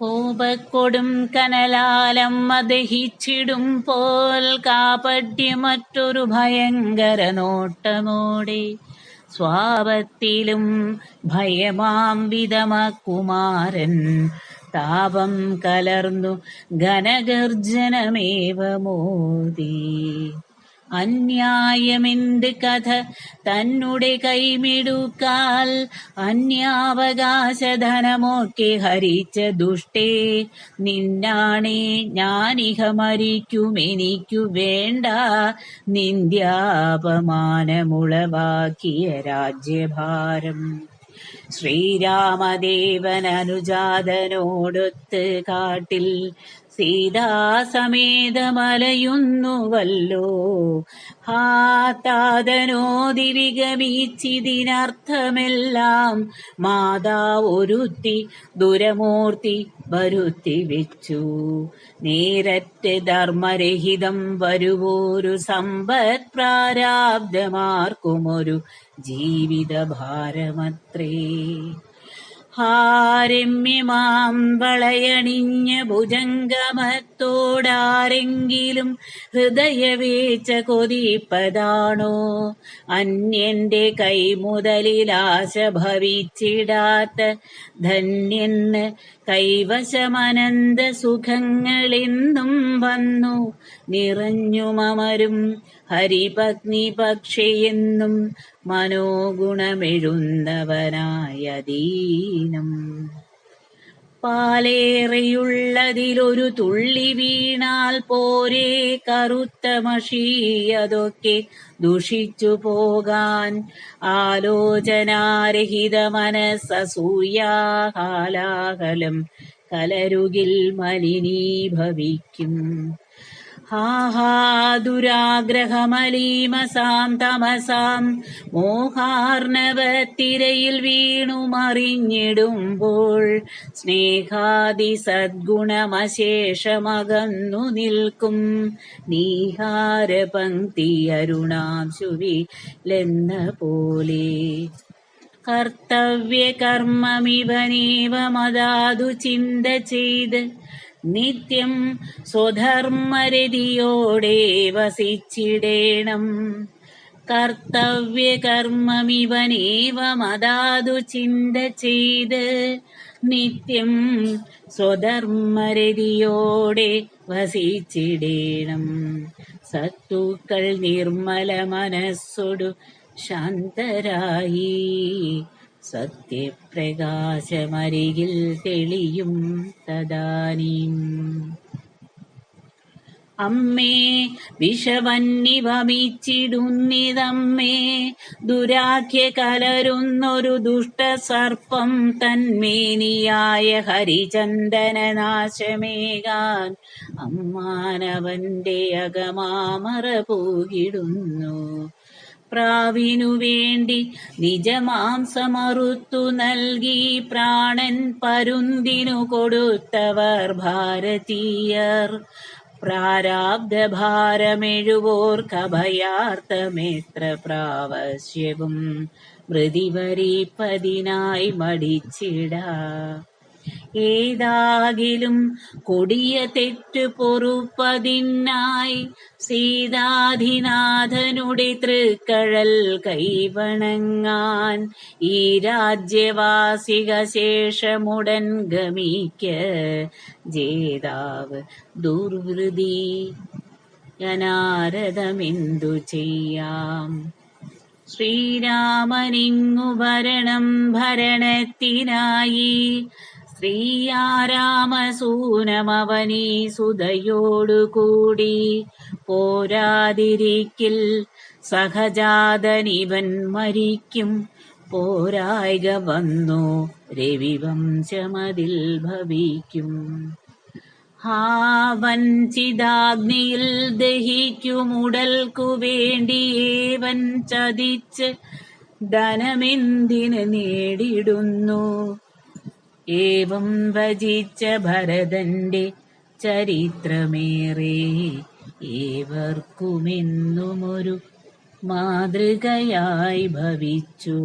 കോപക്കൊടും കനലാലമ്മ ദഹിച്ചിടും പോൽ കാപ്പട്ടി മറ്റൊരു ഭയങ്കര നോട്ടമോടെ. സ്വാപത്തിലും ഭയമാം വിധമകുമാരൻ താപം കലർന്നു ഘനഗർജനമേവ മോദി. അന്യായമെന്ത് കഥ തന്നുടെ കൈമിടുക്കാൽ അന്യാവകാശധനമൊക്കെ ഹരിച്ച ദുഷ്ടേ നിന്നാണേ ഞാനിഹ മരിക്കുമെനിക്കു വേണ്ട. നിന്ദ്യാപമാനമുളവാക്കിയ രാജ്യഭാരം. ശ്രീരാമദേവൻ അനുജാതനോടൊത്ത് കാട്ടിൽ സീതാസമേതമലയുന്നുവല്ലോ. ഹാ താതനോതി വിഗമിച്ചിതിനർത്ഥമെല്ലാം മാതാവൊരുത്തി ദുരമൂർത്തി വരുത്തി വെച്ചു നേരറ്റ് ധർമ്മരഹിതം വരുവോരു സമ്പത് പ്രാരാബ്ധമാർക്കുമൊരു ജീവിതഭാരമത്രേ. ഹാരമ്യമാം വളയണിഞ്ഞ ഭുജംഗമത്തോടാരെങ്കിലും ഹൃദയവേച്ച കൊതിപ്പതാണോ? അന്യന്റെ കൈമുതലിലാശ ഭവിച്ചിടാത്ത ധന്യെന്ന് കൈവശമനന്ത സുഖങ്ങളെന്നും വന്നു. നിറഞ്ഞു മമരും ഹരിപത്നി പക്ഷിയെന്നും മനോഗുണമെഴുന്നവനായ ദീനം പാലേറെയുള്ളതിലൊരു തുള്ളി വീണാൽ പോരെ കറുത്ത മഷീയതൊക്കെ ദുഷിച്ചു പോകാൻ. ആലോചനാരഹിത മനസ്സൂയാഹാലാഹലം കലരുകിൽ മലിനീഭവിക്കും. ഹാഹാ ദുരാഗ്രഹമലീമസാം തമസാം. മോഹാർണവത്തിരയിൽ വീണു മറിഞ്ഞിടുമ്പോൾ സ്നേഹാദി സദ്ഗുണമശേഷമകന്നു നിൽക്കും. നീഹാര പങ്ക്തി അരുണാംശുവിലെന്ന പോലെ കർത്തവ്യകർമ്മമിവനേവമതാതു ചിന്ത ചെയ്ത് നിത്യം സ്വധർമ്മരതിയോടെ വസിച്ചിടേണം. കർത്തവ്യകർമ്മമിവനേവമതാതു ചിന്ത ചെയ്ത് നിത്യം സ്വധർമ്മരതിയോടെ വസിച്ചിടേണം. സത്തുക്കൾ നിർമ്മല മനസ്സൊടു ശാന്തരായി. സത്യപ്രകാശമരികിൽ തെളിയും തദാനീം അമ്മേ വിഷവന്നിവമിച്ചിടുന്നിതമ്മേ ദുരാഖ്യ കലരുന്നൊരു ദുഷ്ടസർപ്പം തന്മേനിയായ ഹരിചന്ദനനാശമേകാൻ അമ്മാനവന്റെ അകമാമറ പൂകിടുന്നു. പ്രാവിനു വേണ്ടി നിജമാംസമറുത്തു നൽകി പ്രാണൻ പരുന്തിനു കൊടുത്തവർ ഭാരതീയർ. പ്രാരാബ്ധഭാരമെഴുവോർക്കഭയാർത്ഥമെത്ര പ്രാവശ്യവും മൃതിവരീപ്പതിനായി മടിച്ചിടാ. ഏതാകിലും കൊടിയ തെറ്റ് പൊറുപ്പതിനായി സീതാധിനാഥനുടെ തൃക്കഴൽ കൈവണങ്ങാൻ ഈ രാജ്യവാസിക ശേഷമുടൻ ഗമിക്ക ജേതാവ് ദുർവൃതി. അനാരദമെന്തു ചെയ്യാം? ശ്രീരാമനിങ്ങു ഭരണം ഭരണത്തിനായി ശ്രീയാരാമസൂനമവനീ സുതയോടുകൂടി പോരാതിരിക്കിൽ സഹജാതനിവൻ മരിക്കും. പോരായിക വന്നു രവിവംശമതിൽ ഭവിക്കും. ഹാവഞ്ചിതാഗ്നിയിൽ ദഹിക്കുമുടൽക്കു വേണ്ടിയേവൻ ചതിച്ച് ധനമെന്തിന് നേടിടുന്നു? ഏവം ഭജിച്ച ഭരതന്റെ ചരിത്രമേറെ ഏവർക്കുമെന്നുമൊരു മാതൃകയായി ഭവിച്ചു.